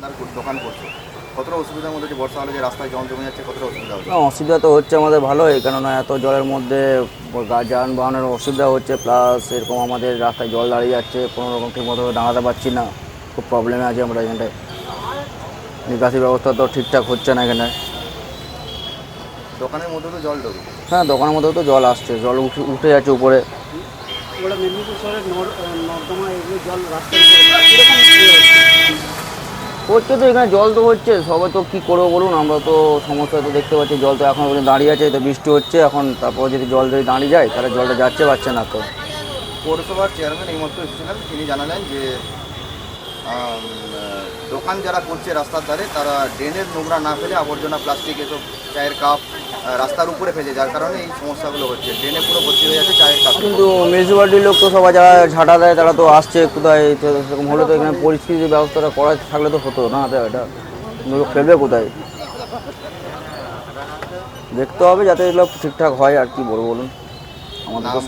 আপনার দোকান করছে। কতটা অসুবিধার মধ্যে বর্ষা হলে যে রাস্তায় জল জমে যাচ্ছে কতটা অসুবিধা হচ্ছে অসুবিধা তো হচ্ছে আমাদের ভালোই কেননা এত জলের মধ্যে যানবাহনের অসুবিধা হচ্ছে প্লাস এরকম আমাদের রাস্তায় জল দাঁড়িয়ে যাচ্ছে কোনো রকম ঠিক মতো দাঁড়াতে পারছি না খুব প্রবলেমে আছে আমরা এখানটায়। নিকাশি ব্যবস্থা তো ঠিকঠাক হচ্ছে না এখানে। দোকানের মধ্যে তো জল ঢোকে। হ্যাঁ দোকানের মধ্যেও তো জল আসছে জল উঠে উঠে যাচ্ছে উপরে। মেদিনীপুর শহরের নর্দমা এগুলো জল রাস্তার হচ্ছে তো, এখানে জল তো হচ্ছে, সবে তো কী করব বলুন, আমরা তো সমস্যা তো দেখতে পাচ্ছি, জল তো এখন দাঁড়িয়ে আছে, তো বৃষ্টি হচ্ছে, এখন তারপর যদি জল যদি দাঁড়িয়ে যায়, তাহলে জলটা যাচ্ছে পাচ্ছে না তো। পৌরসভার চেয়ারম্যান এইমাত্র এসেছিলেন তিনি জানালেন যে দোকান যারা করছে রাস্তার ধারে, তারা ড্রেনের নোংরা না ফেলে আবর্জনা, প্লাস্টিক, এসব চায়ের কাপ রাস্তার উপরে ফেলে যার কারণে এই সমস্যাগুলো হচ্ছে। ট্রেনে পুরো ভর্তি হয়ে যাচ্ছে চায়ের কাপ। কিন্তু মিউনিসিপালিটির লোক তো সবাই যারা ঝাঁটা দেয় তারা তো আসছে কোথায়? সেরকম হলে তো এখানে পরিস্থিতির ব্যবস্থাটা করা থাকলে তো হতো না এটা। লোক ফেলবে কোথায়? দেখতে হবে যাতে এগুলো ঠিকঠাক হয় আর কি বলব বলুন। আমাদের তো